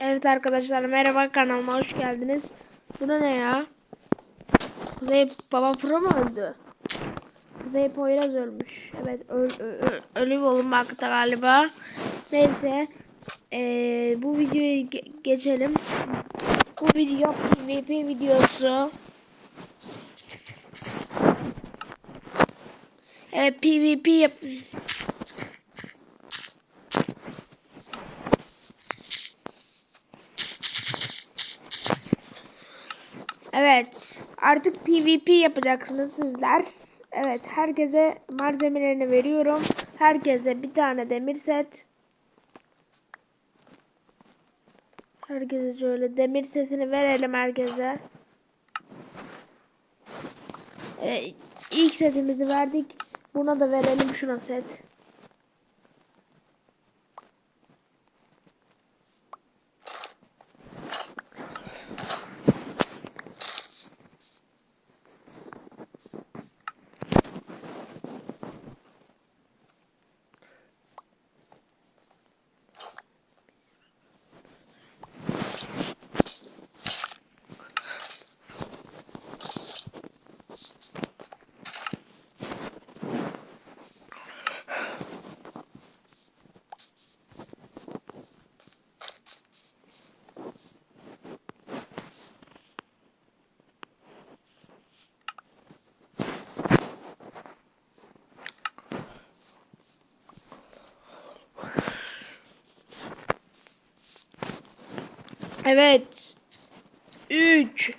Evet arkadaşlar merhaba kanalıma hoş geldiniz. Bu ne ya? Kuzey Baba Pro mu öldü? Kuzey Poyraz ölmüş. Evet öl, ö- ö- ölü bulunmakta galiba. Neyse. Ee, bu videoyu ge- geçelim. Bu video PvP videosu. Evet PvP yap Evet. Artık PvP yapacaksınız sizler. Evet. Herkese malzemelerini veriyorum. Herkese bir tane demir set. Herkese şöyle demir setini verelim herkese. Evet, ilk setimizi verdik. Buna da verelim şuna set. Evet. 3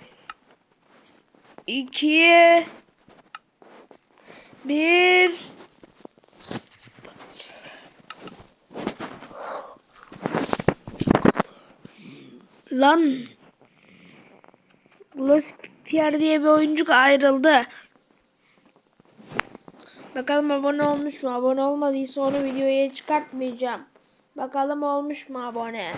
2 1 Lan Los Pierre diye bir oyuncu ayrıldı. Bakalım abone olmuş mu? Abone olmadıysa onu videoya çıkartmayacağım. Bakalım olmuş mu abone?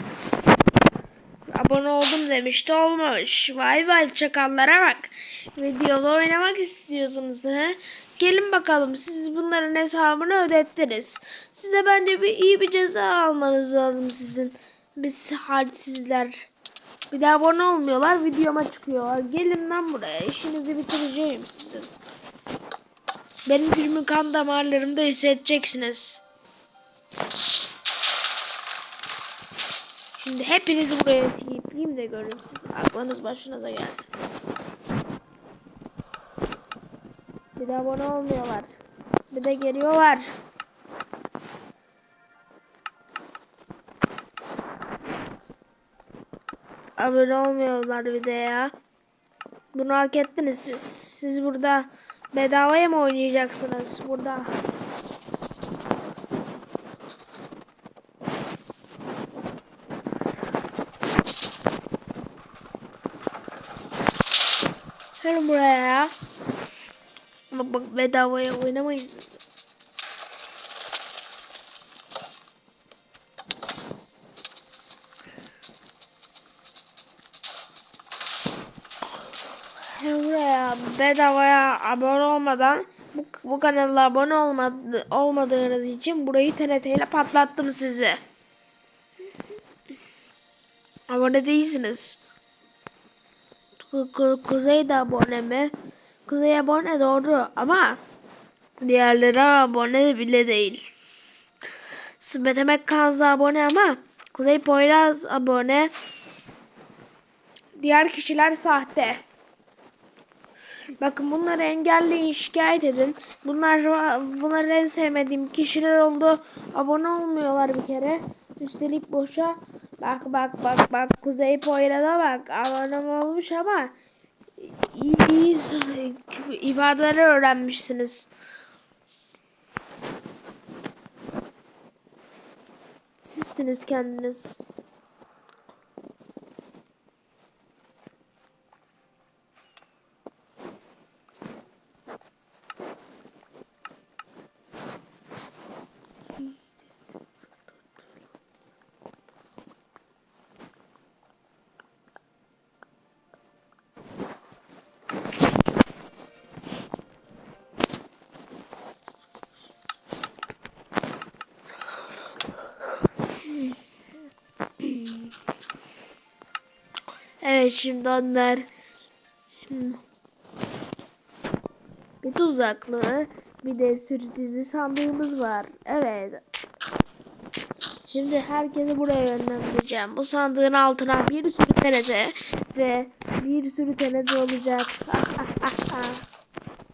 Abone oldum demişti olmamış. Vay vay çakallara bak. Videoda oynamak istiyorsunuz he? Gelin bakalım siz bunların hesabını ödettiniz. Size bence bir iyi bir ceza almanız lazım sizin. Biz halsizler. Bir de abone olmuyorlar videoma çıkıyorlar. Gelin lan buraya işinizi bitireceğim sizin. Benim gücümü kan damarlarımda hissedeceksiniz. Şimdi hepinizi buraya tipleyeyim de görün siz. Aklınız başınıza gelsin. Bir de abone olmuyorlar. Bir de geliyorlar. Abone olmuyorlar bir de ya. Bunu hak ettiniz siz. Siz burada bedavaya mı oynayacaksınız? Burada Gelin buraya ya. Bak bak bedavaya oynamayın. Gelin buraya bedavaya abone olmadan bu, bu kanala abone olmadı, olmadığınız için burayı TNT ile patlattım sizi. Abone değilsiniz. Ku- ku- Kuzey de abone mi? Kuzey abone doğru ama diğerleri abone bile değil. Sımet Emek Kanza abone ama Kuzey Poyraz abone. Diğer kişiler sahte. Bakın bunları engelleyin, şikayet edin. Bunlar bunlar en sevmediğim kişiler oldu. Abone olmuyorlar bir kere. Üstelik boşa. Bak bak bak bak Kuzey Poyraz'a bak. Abone olmuş ama iyi, iyi ifadeleri öğrenmişsiniz. Sizsiniz kendiniz. Onlar şimdi bir tuzaklı bir de sürpriz sandığımız var. Evet. Şimdi herkesi buraya yönlendireceğim. Bu sandığın altına bir sürü TNT ve bir sürü TNT olacak.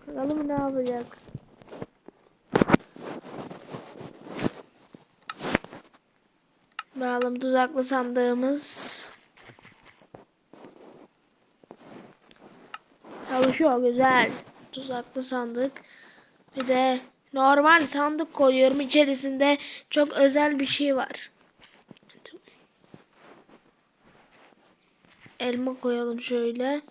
Bakalım ne yapacak. Bakalım tuzaklı sandığımız. Çalışıyor güzel. Tuzaklı sandık. Bir de normal sandık koyuyorum. İçerisinde çok özel bir şey var. Elma koyalım şöyle.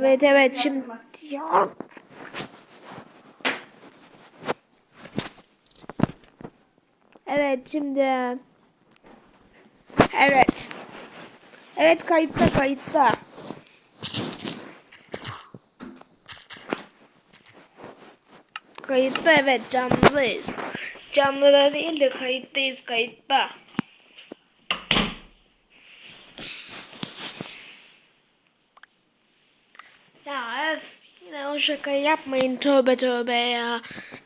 Evet evet şimdi ya. Evet şimdi. Evet. Evet kayıtta kayıtta. Kayıtta evet canlıyız. Canlıda değil de kayıttayız kayıtta Ya öf yine o şakayı yapmayın tövbe tövbe ya.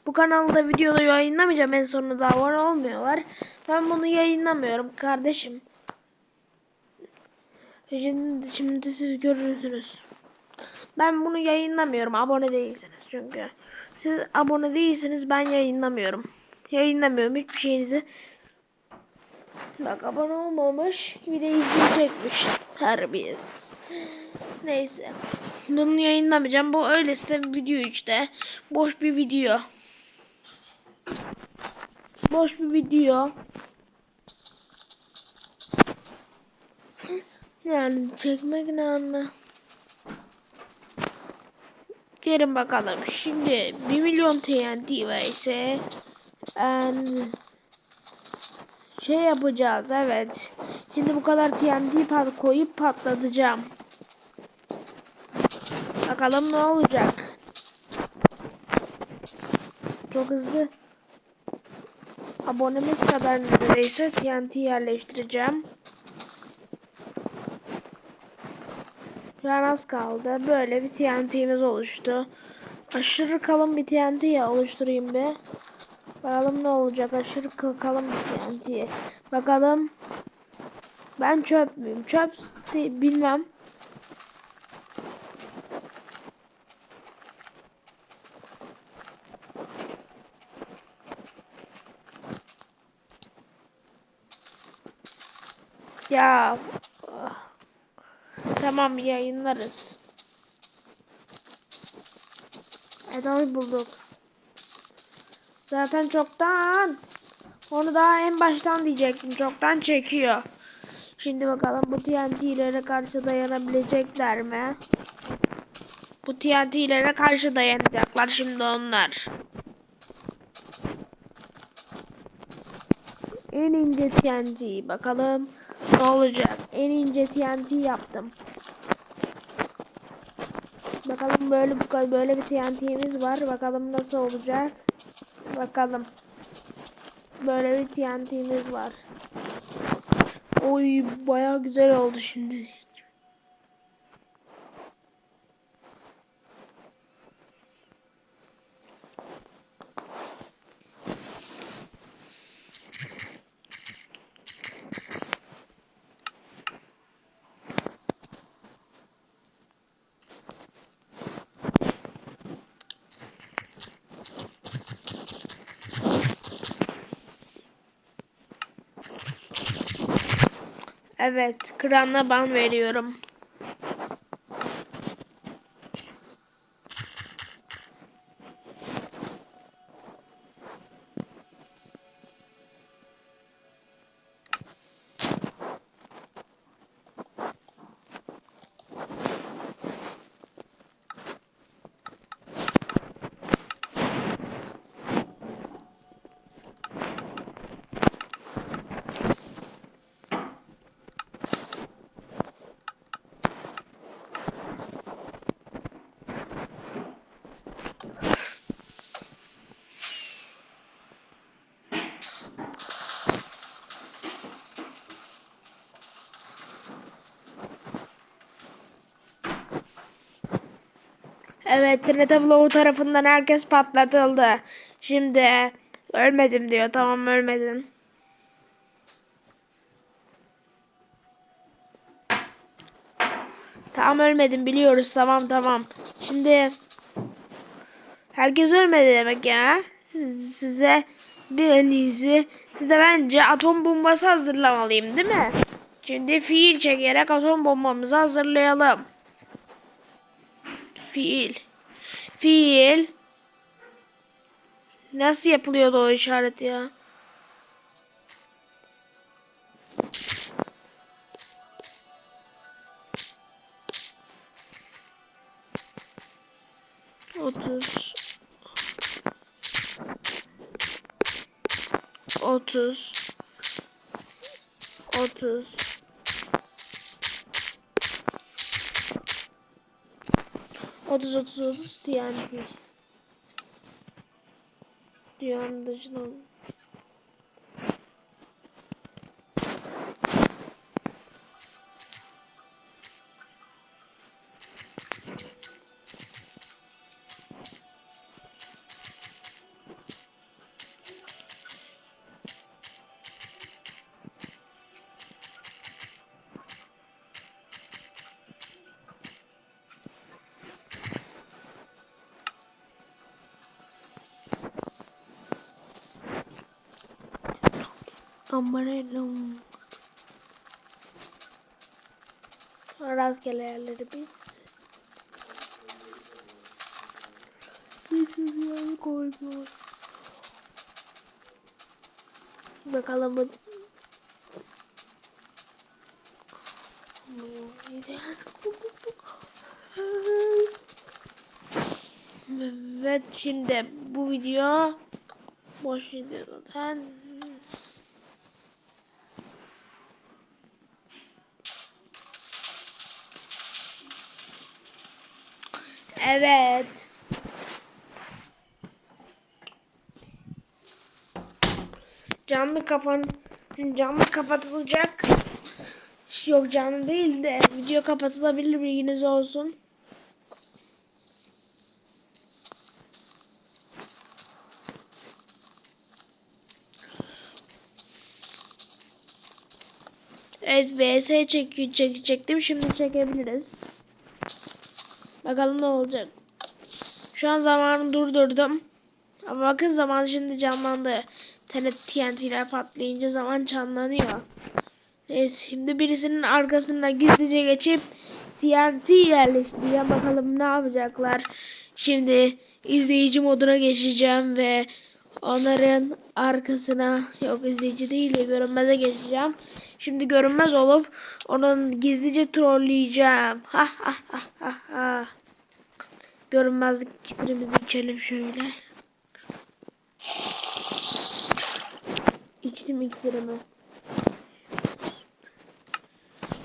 Bu kanalda videoda yayınlamayacağım en sonunda abone olmuyorlar. Ben bunu yayınlamıyorum kardeşim. Şimdi, şimdi siz görürsünüz. Ben bunu yayınlamıyorum abone değilsiniz çünkü. Siz abone değilsiniz ben yayınlamıyorum. Yayınlamıyorum hiçbir şeyinizi. Bak olmamış bir de izleyecekmiş. Terbiyesiz. Neyse. Bunu yayınlamayacağım. Bu öylesine bir video işte. Boş bir video. Boş bir video. Yani çekmek ne anla. Gelin bakalım. Şimdi 1 milyon TNT ise and şey yapacağız evet. Şimdi bu kadar TNT pat koyup patlatacağım. Bakalım ne olacak. Çok hızlı. Abonemiz kadar neredeyse TNT yerleştireceğim. Şu an az kaldı. Böyle bir TNT'miz oluştu. Aşırı kalın bir TNT oluşturayım bir. Bakalım ne olacak. Aşırı bir TNT. Bakalım. Ben çöp müyüm? Çöp bilmem. Ya tamam yayınlarız. Eda'yı bulduk. Zaten çoktan onu daha en baştan diyecektim. Çoktan çekiyor. Şimdi bakalım bu TNT'lere karşı dayanabilecekler mi? Bu TNT'lere karşı dayanacaklar şimdi onlar. En ince TNT bakalım ne olacak. En ince TNT yaptım. Bakalım böyle bu böyle bir TNT'miz var. Bakalım nasıl olacak. Bakalım. Böyle bir TNT'miz var. Oy baya güzel oldu şimdi. Evet, kranla ban veriyorum. Evet, Trinity tarafından herkes patlatıldı. Şimdi ölmedim diyor. Tamam ölmedin. Tamam ölmedim biliyoruz. Tamam tamam. Şimdi herkes ölmedi demek ya. Siz, size bir en iyisi size bence atom bombası hazırlamalıyım değil mi? Şimdi fiil çekerek atom bombamızı hazırlayalım. Fiil. Fiil. Nasıl yapılıyordu o işaret ya? 939 TNT. Dünyanın dışına Amarelum. Rastgele yerleri biz. Bir dünyayı koymuyor. Bakalım. Evet şimdi bu video boş video zaten. Evet. Canlı kapan canlı kapatılacak. Yok canlı değil de video kapatılabilir bilginiz olsun. Evet VS çek çekecektim. Şimdi çekebiliriz. Bakalım ne olacak. Şu an zamanı durdurdum. Ama bakın zaman şimdi canlandı. TNT'ler patlayınca zaman canlanıyor. Neyse şimdi birisinin arkasına gizlice geçip TNT yerleştireceğim. Bakalım ne yapacaklar. Şimdi izleyici moduna geçeceğim ve onların arkasına yok izleyici değil de görünmeze geçeceğim. Şimdi görünmez olup onun gizlice trolleyeceğim. Ha ha ha ha ha. Görünmezlik iksirimizi içelim şöyle. İçtim iksirimi.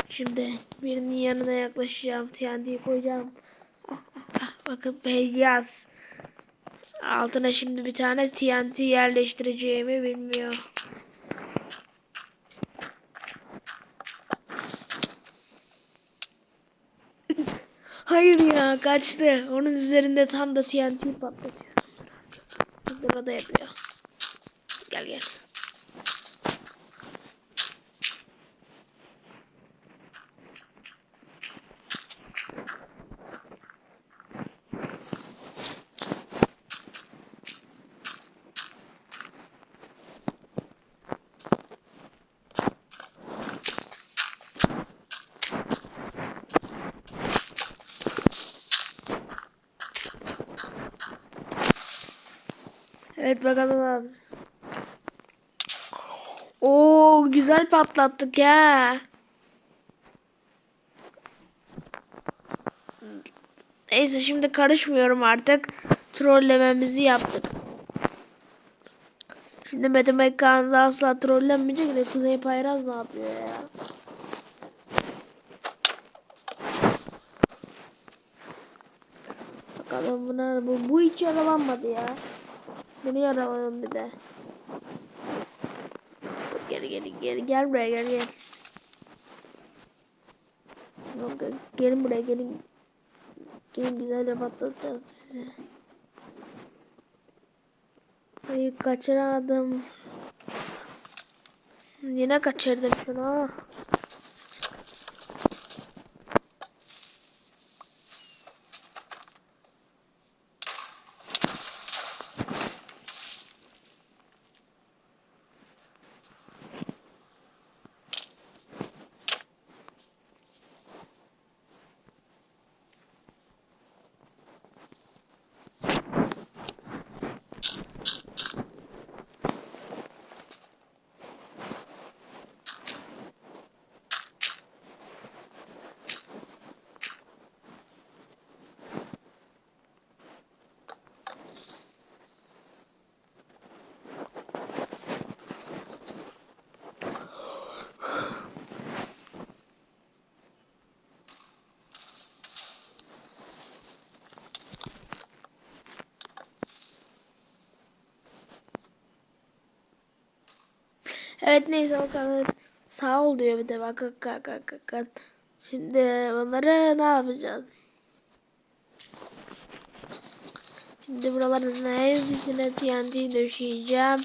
Şimdi birinin yanına yaklaşacağım. TNT'yi koyacağım. Ah, ah, ah. Bakın beyaz. Altına şimdi bir tane TNT yerleştireceğimi bilmiyor. Hayır ya kaçtı. Onun üzerinde tam da TNT patlatıyor. Burada yapıyor. Gel gel. Evet bakalım abi. Oo güzel patlattık ya. Neyse şimdi karışmıyorum artık. Trollememizi yaptık. Şimdi Mete Mekkan'da asla trollenmeyecek de Kuzey Payraz ne yapıyor ya? Bakalım buna bu, bu hiç yaralanmadı ya. Bunu yaraladım bir de. Geri geri geri gel buraya gel gel. Gelin buraya gelin. Gelin güzelce patlatacağız sizi. Hayır kaçıramadım. Yine kaçırdım şunu. Evet neyse bakalım. Sağ ol diyor bir de bak bak bak bak. Şimdi bunları ne yapacağız? Şimdi buraların hepsine TNT döşeyeceğim.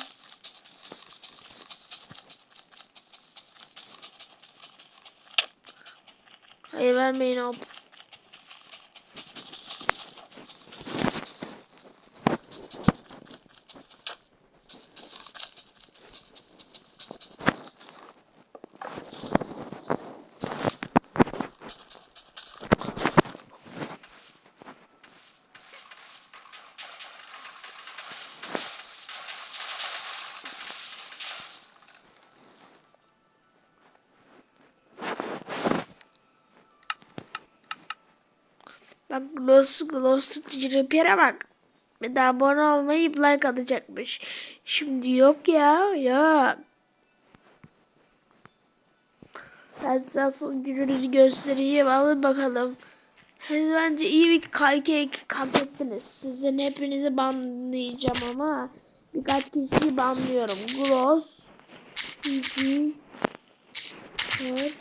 Hayır vermeyin hop. Lost, Lost Repair'e bak. Bir daha abone olmayı like atacakmış. Şimdi yok ya. Yok. Ben size asıl gününüzü göstereceğim. Alın bakalım. Siz bence iyi bir hak ettiniz. Sizin hepinizi banlayacağım ama birkaç kişiyi banlıyorum. Gloss, Gigi, 4,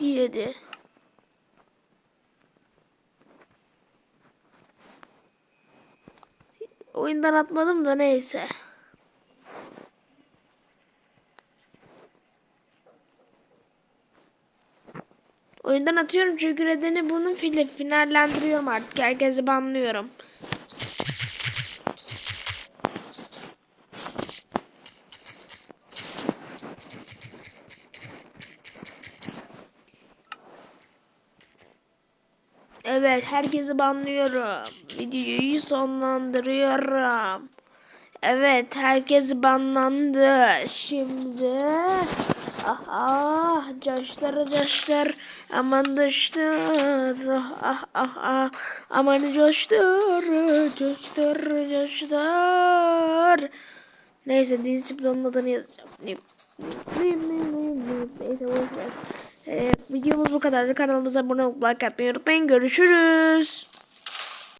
7. Oyundan atmadım da neyse. Oyundan atıyorum çünkü nedeni fili finallendiriyorum artık. Herkesi banlıyorum. Evet herkesi banlıyorum. Videoyu sonlandırıyorum. Evet herkes banlandı. Şimdi ah ah coştur coştur aman coştur ah ah ah aman coştur coştur coştur Neyse disiplinin adını yazacağım. Neyse boşver. Ee, videomuz bu kadar. Kanalımıza abone olup like atmayı unutmayın. Görüşürüz.